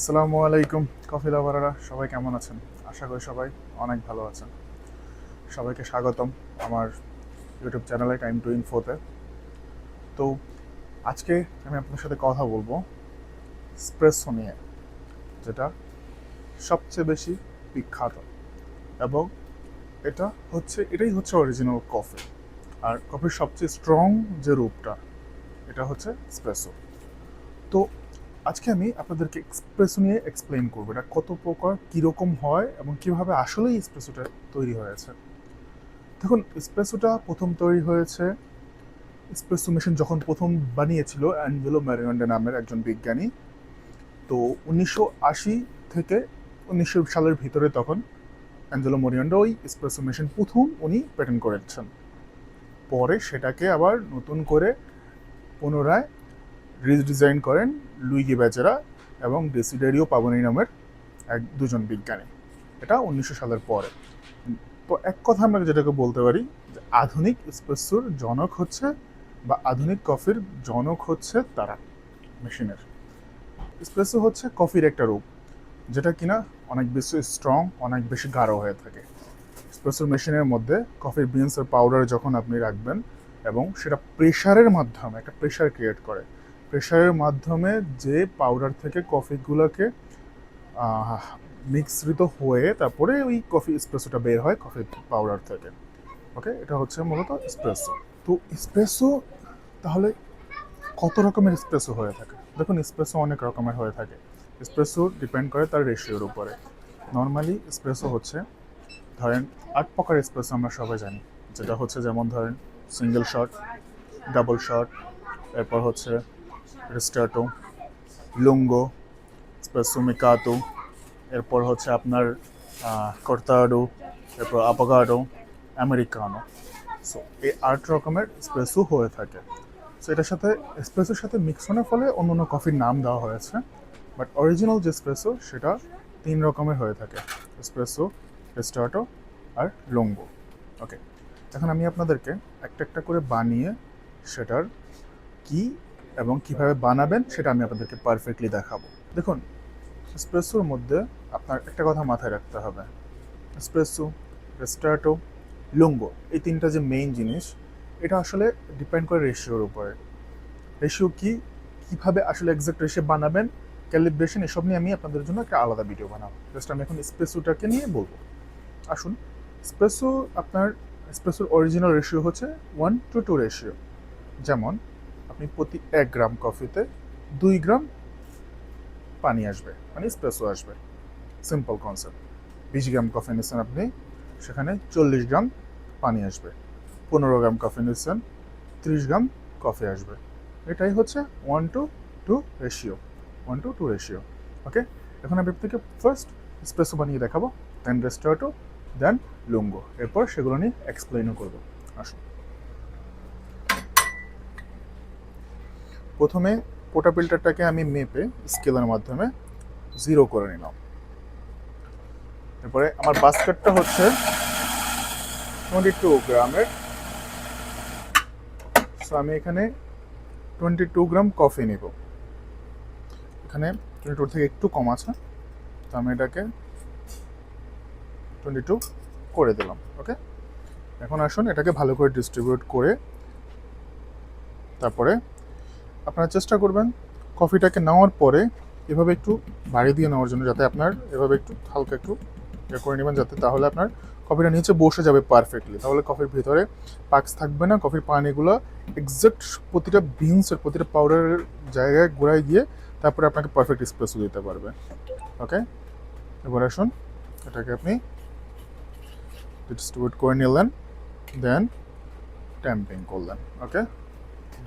আসসালামু আলাইকুম, কফি লাভাররা, সবাই কেমন আছেন? আশা করি সবাই অনেক ভালো আছেন। সবাইকে স্বাগতম আমার ইউটিউব চ্যানেলে টাইম টু ইনফোতে তো। আজকে আমি আপনার সাথে কথা বলব স্প্রেসো নিয়ে, যেটা সবচেয়ে বেশি বিখ্যাত এবং এটা হচ্ছে, এটাই হচ্ছে অরিজিনাল কফি আর কফির সবচেয়ে স্ট্রং যে রূপটা, এটা হচ্ছে স্প্রেসো তো আজকে আমি আপনাদেরকে এক্সপ্রেসো নিয়ে এক্সপ্লেন করব এটা কত প্রকার, কীরকম হয় এবং কীভাবে আসলেই এক্সপ্রেসোটা তৈরি হয়েছে। দেখুন এক্সপ্রেসোটা প্রথম তৈরি হয়েছে এক্সপ্রেসো মেশিন যখন প্রথম বানিয়েছিল অ্যাঞ্জেলো ম্যারিনন্ডে নামের একজন বিজ্ঞানী, তো উনিশশো আশি থেকে উনিশশো সালের ভিতরে তখন অ্যাঞ্জেলো মরিয়ন্ডো ওই এক্সপ্রেসো মেশিন প্রথম উনি প্যাটেন্ট করেছেন। পরে সেটাকে আবার নতুন করে পুনরায় রিডিজাইন করেন লুইগি বেচারা এবং ডেসিডেরিও পাবনি নামের এক দুজন বিজ্ঞানী। এটা উনিশশো সালের পরে। তো এক কথা আমরা যেটাকে বলতে পারি যে আধুনিক স্পেসুর জনক হচ্ছে বা আধুনিক কফির জনক হচ্ছে তারা, মেশিনের। স্পেসো হচ্ছে কফির একটা রূপ, যেটা কিনা অনেক বেশি স্ট্রং অনেক বেশি গাঢ় হয়ে থাকে। স্পেসোর মেশিনের মধ্যে কফির বিনসের পাউডার যখন আপনি রাখবেন এবং সেটা প্রেশারের মাধ্যমে, একটা প্রেশার ক্রিয়েট করে প্রেশারের মাধ্যমে যে পাউডার থেকে কফিগুলোকে মিশ্রিত হয়ে তারপরে ওই কফি স্প্রেসোটা বের হয় কফি পাউডার থেকে। ওকে এটা হচ্ছে মূলত স্প্রেসো তো স্প্রেসো তাহলে কত রকমের স্প্রেসো হয়ে থাকে? দেখুন স্প্রেসো অনেক রকমের হয়ে থাকে। স্প্রেসো ডিপেন্ড করে তার রেশিওর উপরে। নর্মালি স্প্রেসো হচ্ছে, ধরেন আট প্রকার স্প্রেসো আমরা সবাই জানি। যেটা হচ্ছে যেমন ধরেন সিঙ্গেল শট ডাবল শট এরপর হচ্ছে রিস্টার্টো লুঙ্গো স্পেসো মিকাতো এরপর হচ্ছে আপনার কর্তাডো এরপর আপাগাডো আমেরিকানো সো এই আট রকমের স্পেসো হয়ে থাকে। সো এটার সাথে স্পেসোর সাথে মিক্সনের ফলে অন্য অন্য কফির নাম দেওয়া হয়েছে। বাট অরিজিনাল যে স্পেসো সেটা তিন রকমের হয়ে থাকে। স্পেসো রিস্টার্টো আর লুঙ্গো ওকে এখন আমি আপনাদেরকে একটা একটা করে বানিয়ে সেটার কি এবং কীভাবে বানাবেন সেটা আমি আপনাদেরকে পারফেক্টলি দেখাবো। দেখুন স্প্রেসোর মধ্যে আপনার একটা কথা মাথায় রাখতে হবে। স্প্রেসো রেস্টার্টো লুঙ্গো এই তিনটা যে মেইন জিনিস, এটা আসলে ডিপেন্ড করে রেশিওর উপরে। রেশিও কি, কীভাবে আসলে এক্সাক্ট রেশিও বানাবেন ক্যালিব্রেশন এসব নিয়ে আমি আপনাদের জন্য একটা আলাদা ভিডিও বানাবো। জাস্ট আমি এখন স্প্রেসোটাকে নিয়ে বলব। আসুন স্প্রেসো আপনার স্প্রেসোর অরিজিনাল রেশিও হচ্ছে ওয়ান টু টু রেশিও যেমন আপনি প্রতি এক গ্রাম কফিতে দুই গ্রাম পানি আসবে মানে স্প্রেসো আসবে। সিম্পল কনসেপ্ট বিশ গ্রাম কফি নিচ্ছেন আপনি, সেখানে চল্লিশ গ্রাম পানি আসবে। পনেরো গ্রাম কফি নিচ্ছেন, ত্রিশ গ্রাম কফি আসবে। এটাই হচ্ছে one two two ratio one two two ratio okay এখন আমি আপনাকে ফার্স্ট স্প্রেসো বানিয়ে দেখাবো দেন রেস্টার্টো দেন লুঙ্গো এরপর সেগুলো নিয়ে এক্সপ্লেনও করব। আসুন। প্রথমে পোটা ফিল্টারটাকে আমি মেপে স্কেলের মাধ্যমে জিরো করে নিলাম। এরপরে আমার বাস্কেটটা হচ্ছে টোয়েন্টি টু গ্রামের। সো আমি এখানে টোয়েন্টি টু গ্রাম কফি নিব। এখানে টোয়েন্টি টু থেকে একটু কম আছে। তো আমি এটাকে টোয়েন্টি টু করে দিলাম ওকে এখন আসুন এটাকে ভালো করে ডিস্ট্রিবিউট করে তারপরে আপনারা চেষ্টা করবেন কফিটাকে নেওয়ার পরে এভাবে একটু বাড়ি দিয়ে নেওয়ার জন্য যাতে আপনার এভাবে একটু হালকা একটু ইয়ে করে নেবেন যাতে তাহলে আপনার কফিটা নিচে বসে যাবে পারফেক্টলি তাহলে কফির ভিতরে পাক্স থাকবে না, কফির পানিগুলো এক্সাক্ট প্রতিটা বিনসের প্রতিটা পাউডারের জায়গায় গোড়ায় গিয়ে তারপরে আপনাকে পারফেক্ট স্প্রেসও দিতে পারবে। ওকে এবার আসুন, এটাকে আপনি ডিস্ট্রিবিউট করে নিলেন দেন ট্যাম্পিং করলেন। ওকে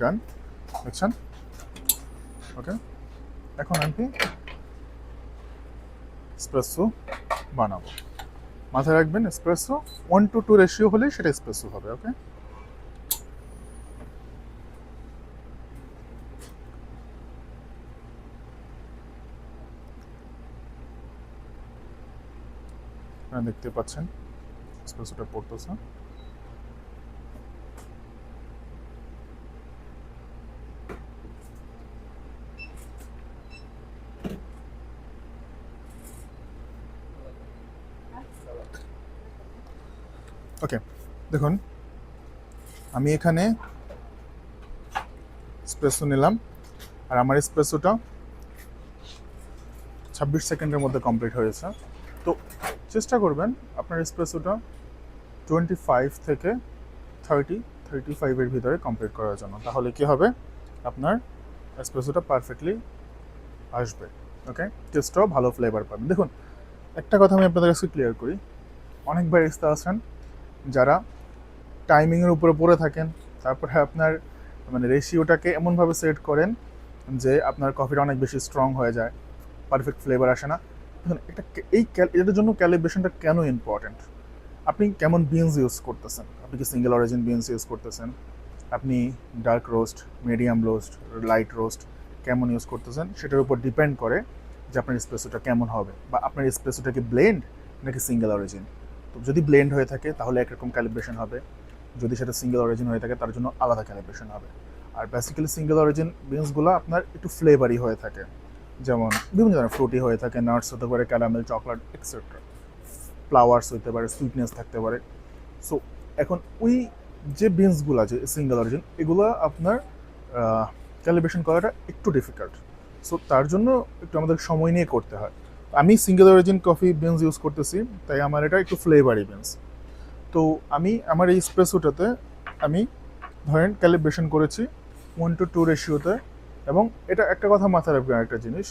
ডান দেখছেন? ওকে এখন আমি স্প্রেসো বানাবো। মাথায় রাখবেন espresso one two two ratio হলে সেটা স্প্রেসো হবে ওকে দেখতে পাচ্ছেন স্প্রেসোটা পড়তেছে। ওকে দেখুন, আমি এখানে স্পেসো নিলাম, আর আমার স্পেসোটা ছাব্বিশ সেকেন্ডের মধ্যে কমপ্লিট হয়েছে। তো চেষ্টা করবেন আপনার স্পেসোটা টোয়েন্টি ফাইভ থেকে থার্টি থার্টি ফাইভের ভিতরে কমপ্লিট করার জন্য। তাহলে কি হবে? আপনার এসপ্রেসোটা পারফেক্টলি আসবে। ওকে টেস্টটাও ভালো ফ্লেভার পাবেন। দেখুন, একটা কথা আমি আপনাদের কাছে ক্লিয়ার করি। অনেক ব্যারিস্তা আছেন যারা টাইমিংয়ের উপরে পড়ে থাকেন, তারপরে আপনার মানে রেশিওটাকে এমনভাবে সেট করেন যে আপনার কফিটা অনেক বেশি স্ট্রং হয়ে যায় পারফেক্ট ফ্লেভার আসে না। দেখুন, এটা এই এটার জন্য ক্যালিব্রেশনটা কেন ইম্পর্ট্যান্ট আপনি কেমন বিনস ইউজ করতেছেন? আপনি কি সিঙ্গেল অরিজিন বিনস ইউজ করতেছেন? আপনি dark roast medium roast light roast কেমন ইউজ করতেছেন? সেটার উপর ডিপেন্ড করে যে আপনার স্পেসোটা কেমন হবে। বা আপনার স্পেসোটা কি ব্লেন্ড নাকি সিঙ্গেল অরিজিন তো যদি ব্লেন্ড হয়ে থাকে, তাহলে একরকম ক্যালিব্রেশন হবে। যদি সেটা সিঙ্গেল অরিজিন হয়ে থাকে, তার জন্য আলাদা ক্যালিব্রেশন হবে। আর বেসিক্যালি সিঙ্গেল অরিজিন বিনসগুলো আপনার একটু ফ্লেভারি হয়ে থাকে। যেমন বিভিন্ন ধরনের ফ্রুটি হয়ে থাকে নাটস হতে পারে ক্যারামেল চকলেট এক্সেট্রা ফ্লাওয়ার্স হতে পারে সুইটনেস থাকতে পারে। সো এখন ওই যে বিনসগুলো আছে সিঙ্গেল অরিজিন এগুলো আপনার ক্যালিব্রেশন করাটা একটু ডিফিকাল্ট সো তার জন্য একটু আমাদের সময় নিয়ে করতে হয়। আমি single origin coffee beans use করতেছি, তাই আমার এটা একটু ফ্লেভারি বিনস তো আমি আমার এই স্পেসোটাতে আমি ধরেন ক্যালিব্রেশন করেছি ওয়ান টু টু রেশিওতে এবং এটা একটা কথা মাথায় রাখবেন একটা জিনিস,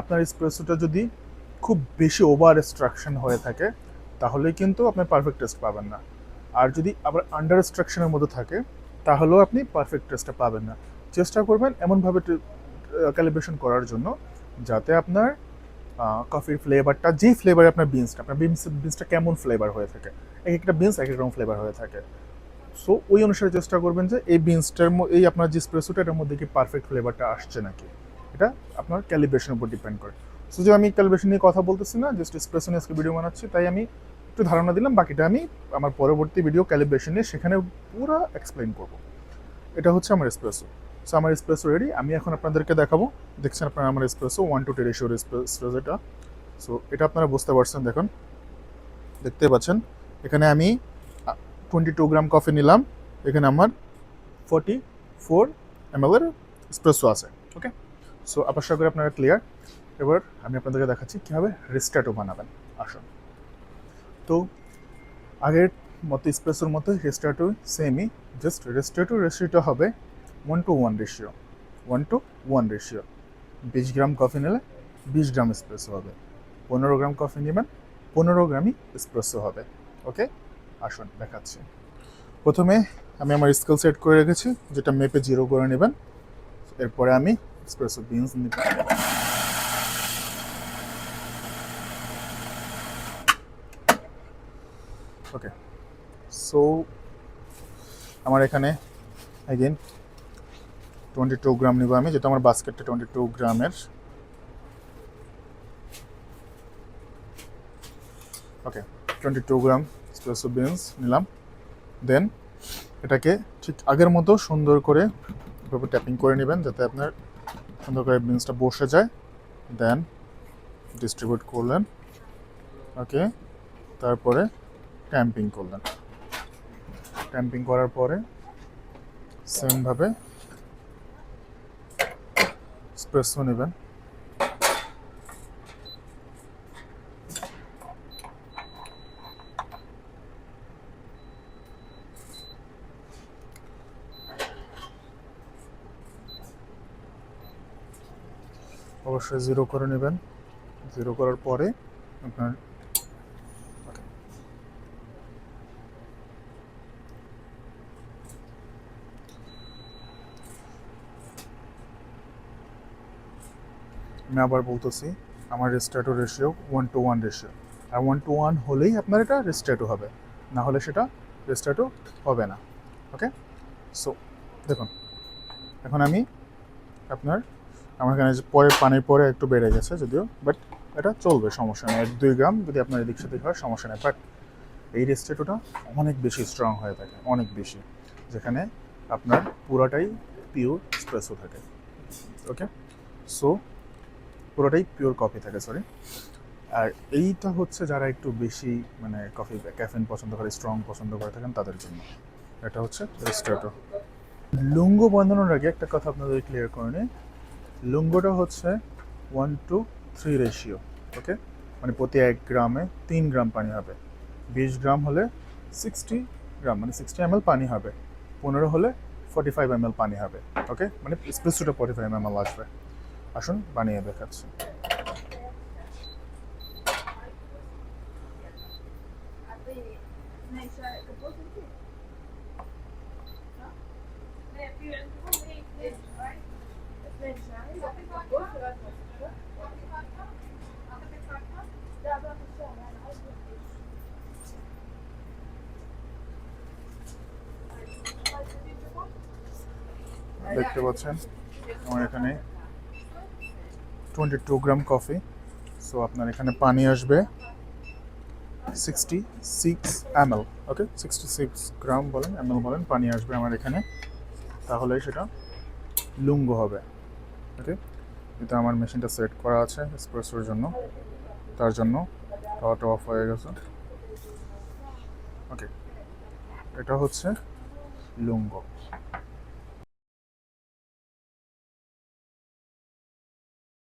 আপনার স্প্রেসোটা যদি খুব বেশি ওভার এক্সট্রাকশন হয়ে থাকে, তাহলে কিন্তু আপনি পারফেক্ট টেস্ট পাবেন না। আর যদি আবার আন্ডার এক্সট্রাকশনের মধ্যে থাকে, তাহলেও আপনি পারফেক্ট টেস্টটা পাবেন না। চেষ্টা করবেন এমনভাবে ক্যালিব্রেশন করার জন্য, যাতে আপনার কফির ফ্লেভারটা যেই ফ্লেভারে আপনার বিনসটা আপনার বিনস বিনসটা কেমন ফ্লেভার হয়ে থাকে, এক একটা বিনস এক এক রকম ফ্লেভার হয়ে থাকে। সো ওই অনুসারে চেষ্টা করবেন যে এই বিনসটার এই আপনার যে স্প্রেসোটা এটার মধ্যে কি পারফেক্ট ফ্লেভারটা আসছে নাকি? এটা আপনার ক্যালিব্রেশনের উপর ডিপেন্ড করে। সো যে আমি ক্যালিব্রেশন নিয়ে কথা বলতেছি না জাস্ট স্প্রেসো নিয়ে আজকে ভিডিও বানাচ্ছি, তাই আমি একটু ধারণা দিলাম, বাকিটা আমি আমার পরবর্তী ভিডিও ক্যালিব্রেশন নিয়ে সেখানে পুরো এক্সপ্লেন করব। এটা হচ্ছে আমার এসপ্রেসো সো আমার এসপ্রেসো রেডি আমি এখন আপনাদেরকে দেখাবো। দেখছেন আপনারা আমার এসপ্রেসো ওয়ান টু টেরেশোর এসপ্রেসো এটা সো এটা আপনারা বুঝতে পারছেন, দেখুন। দেখতে পাচ্ছেন। এখানে আমি টোয়েন্টি টু গ্রাম কফি নিলাম। এখানে আমার ফর্টি ফোর এম এর স্প্রেসো আছে ওকে সো আশা করি আপনারা ক্লিয়ার এবার আমি আপনাদেরকে দেখাচ্ছি কীভাবে রেস্টার্টও বানাবেন। আসুন। তো, আগের মতো স্প্রেসোর মতো রেস্টার্টও সেমই জাস্ট রেস্টার্টও রেশিওটা হবে। One two one ratio one two one ratio বিশ গ্রাম কফি নিলে বিশ গ্রাম স্প্রেসো হবে। পনেরো গ্রাম কফি নেবেন, পনেরো গ্রামই স্প্রেসো হবে। ওকে আসুন, দেখাচ্ছি। প্রথমে আমি আমার স্কেল সেট করে রেখেছি, যেটা মেপে জিরো করে নেবেন। এরপরে আমি এক্সপ্রেসো বিনস নিতে ওকে সো আমার এখানে অ্যাগেন টোয়েন্টি টু গ্রাম নিব আমি, যেটা আমার বাস্কেটটা টোয়েন্টি টু গ্রামের। Okay twenty two gram espresso beans নিলাম। দেন এটাকে ঠিক আগের মতো সুন্দর করে এভাবে ট্যাপিং করে নেবেন, যাতে আপনার সুন্দর করে বিনসটা বসে যায়। দেন ডিস্ট্রিবিউট করলেন। ওকে তারপরে ট্যাম্পিং করলেন। ট্যাম্পিং করার পরে সেমভাবে স্প্রেসও নেবেন। অবশ্যই জিরো করে নেবেন। জিরো করার পরে আপনার আমি আবার বলতেছি, আমার ristretto ratio one two one ratio আর ওয়ান টু ওয়ান হলেই আপনার এটা রেস্টার্টো হবে। না হলে সেটা রেস্টার্টো হবে না। ওকে সো দেখুন, এখন আমি আপনার, আমার এখানে পরে পানির পরে একটু বেড়ে গেছে যদিও বাট এটা চলবে, সমস্যা নেই। এক, দুই গ্রাম যদি আপনার এদিক সেদিক হয়, সমস্যা নেই। বাট এই রেস্টেটোটা অনেক বেশি স্ট্রং হয়ে থাকে, অনেক বেশি, যেখানে আপনার পুরোটাই পিওর স্প্রেসও থাকে। ওকে সো পুরোটাই পিওর কফি থাকে সরি আর এইটা হচ্ছে যারা একটু বেশি মানে কফি ক্যাফেন পছন্দ করে স্ট্রং পছন্দ করে থাকেন, তাদের জন্য। এটা হচ্ছে রেস্টার্টো লুঙ্গো বানানোর আগে একটা কথা আপনাদের ক্লিয়ার করে নিই। লুঙ্গোটা হচ্ছে one two three ratio okay মানে প্রতি এক গ্রামে তিন গ্রাম পানি হবে। বিশ গ্রাম হলে সিক্সটি গ্রাম মানে সিক্সটি এম পানি হবে। পনেরো হলে ফর্টি ফাইভ এম পানি হবে ওকে মানে স্পেসটা ফর্টি ফাইভ এম আসবে। আসুন বানিয়ে দেখাচ্ছি। দেখতে পাচ্ছেন আমার এখানে twenty two gram coffee so আপনার এখানে পানি আসবে sixty six M L okay sixty six gram বলেন এম এল বলেন, পানি আসবে আমার এখানে। তাহলে সেটা লুঙ্গো হবে ওকে এটা আমার মেশিনটা সেট করা আছে এক্সপ্রেসোর জন্য। তার জন্য পাওয়ারটা অফ হয়ে গেছে। ওকে এটা হচ্ছে লুঙ্গো।